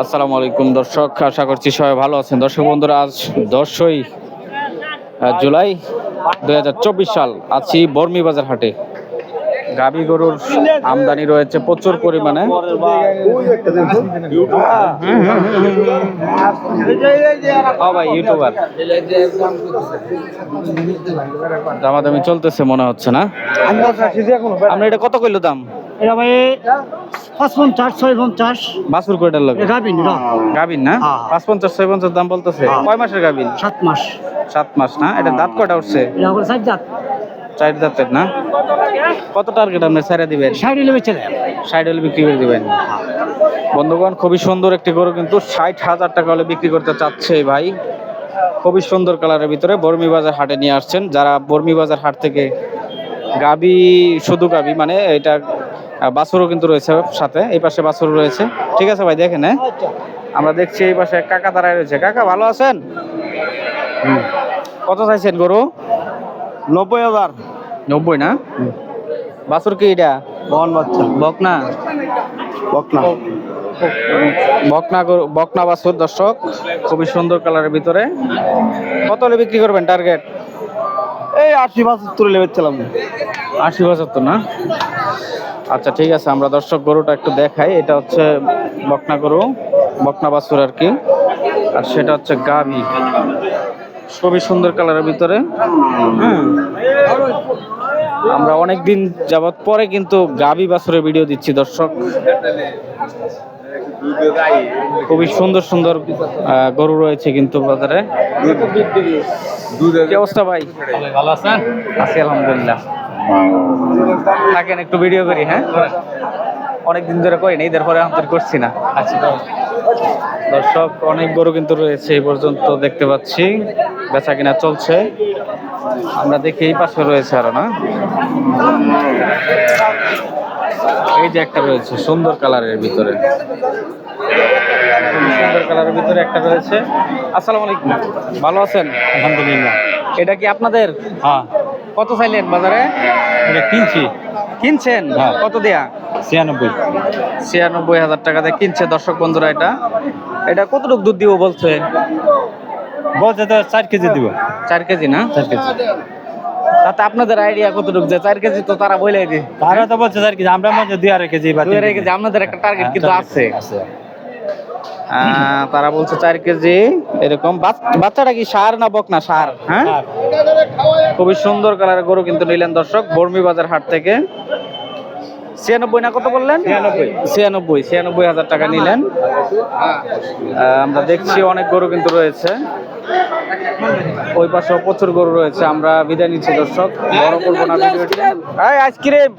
আসসালামু আলাইকুম, দর্শক। আশা করছি সবাই ভালো আছেন। দর্শক বন্ধুরা, আজ দশই জুলাই দুই সাল। আছি বর্মি বাজার হাটে। গাবি গরুর আমদানি রয়েছে প্রচুর পরিমাণে। ইউটিউবার। দামাদামি চলতেছে, মনে হচ্ছে না? আমরা এটা কত কইলো দাম? এটা ভাই পাঁচ পঞ্চাশ ছয় পঞ্চাশ। বাসুর কয়টার লাগে? গাবিন না গাবিন না? হ্যাঁ। পাঁচ পঞ্চাশ ছয় পঞ্চাশ দাম বলতেছে। হ্যাঁ। কয় মাসের গাবিন সাত মাস। সাত মাস না? এটা দাঁত কয়টা উঠছে? সাত জাত চার দাঁতের না? কত টার্গেট আপনি ছেড়ে দিবেন? ষাট এলে বেচে দেয় ষাট হলে বিক্রি করে দিবেন। বন্ধুগণ খুবই সুন্দর একটি গরু কিন্তু ষাট হাজার টাকা হলে বিক্রি করতে চাচ্ছে ভাই। খুবই সুন্দর কালারের ভিতরে বর্মি বাজার হাটে নিয়ে আসছেন। যারা বর্মি বাজার হাট থেকে গাবি শুধু গাবি মানে এটা বাছুরও কিন্তু রয়েছে সাথে এই পাশে বাছুর রয়েছে। ঠিক আছে ভাই দেখেন হ্যাঁ? আমরা দেখছি এই পাশে কাকা দাঁড়ায় রয়েছে। কাকা ভালো আছেন? কত চাইছেন গরু? নব্বই হাজার। নব্বই না? বাছুর কি এটা? বহন বাচ্চা। বকনা? বকনা। বকনা গরু- বকনা বাছুর দর্শক। খুবই সুন্দর কালারের ভিতরে। কত হলে বিক্রি করবেন টার্গেট এই আশি পঁচাত্তর লেবেছিলাম আশি পঁচাত্তর না? আচ্ছা ঠিক আছে আমরা দর্শক গরুটা একটু দেখাই। এটা হচ্ছে বকনা গরু বকনা বাছুর আর কি। আর সেটা হচ্ছে গাভি। খুবই সুন্দর কালারের ভিতরে। হুম। আমরা অনেক দিন যাবত পরে কিন্তু গাভি বাছুরের ভিডিও দিচ্ছি দর্শক। খুবই সুন্দর সুন্দর গরু রয়েছে কিন্তু বাজারে। কি অবস্থা ভাই? ভালো আছেন? আছি আলহামদুলিল্লাহ। থাকেন একটু ভিডিও করি হ্যাঁ? অনেক দিন ধরে করি না ঈদের পরে আমাদের করছি না। আচ্ছা দর্শক অনেক গরু কিন্তু রয়েছে এই পর্যন্ত দেখতে পাচ্ছি। বেচা কিনা চলছে। আমরা দেখি এই পাশে রয়েছে আরও না? এই যে একটা রয়েছে সুন্দর কালারের ভিতরে। সুন্দর কালারের ভিতরে একটা রয়েছে। আসসালামু আলাইকুম। ভালো আছেন? আলহামদুলিল্লাহ। এটা কি আপনাদের? হ্যাঁ। কত চাইলেন বাজারে? এটা কিনছি। কিনছেন? হ্যাঁ। কত দেয়া? ছিয়ানব্বই। ছিয়ানব্বই হাজার টাকা দিয়ে কিনছে দর্শক বন্ধুরা এটা। এটা কতটুকু দুধ দিব বলছে? বলছে তো চার কেজি দিব। চার কেজি না? চার কেজি। তাতে আপনাদের আইডিয়া কতটুকু যে চার কেজি তো তারা বলে দি তারা তো বলছে চার কেজি আমরা দুই আড়াই কেজি বা দুই আড়াই কেজি। আপনাদের একটা টার্গেট হ্যাঁ, কিন্তু আছে। তারা বলছে চার কেজি এরকম। বাচ- বাচ্চাটা কি সার না বক না সার হ্যাঁ? খুবই সুন্দর কালারের গরু কিন্তু নিলেন দর্শক বর্মি বাজার হাট থেকে। ছিয়ানব্বই না কত বললেন? ছিয়ানব্বই। ছিয়ানব্বই হাজার টাকা নিলেন। আমরা দেখছি অনেক গরু কিন্তু রয়েছে। ওই পাশে প্রচুর গরু রয়েছে। আমরা বিদায় নিচ্ছি দর্শক। বড় করব না ভিডিওটি। আইসক্রিম।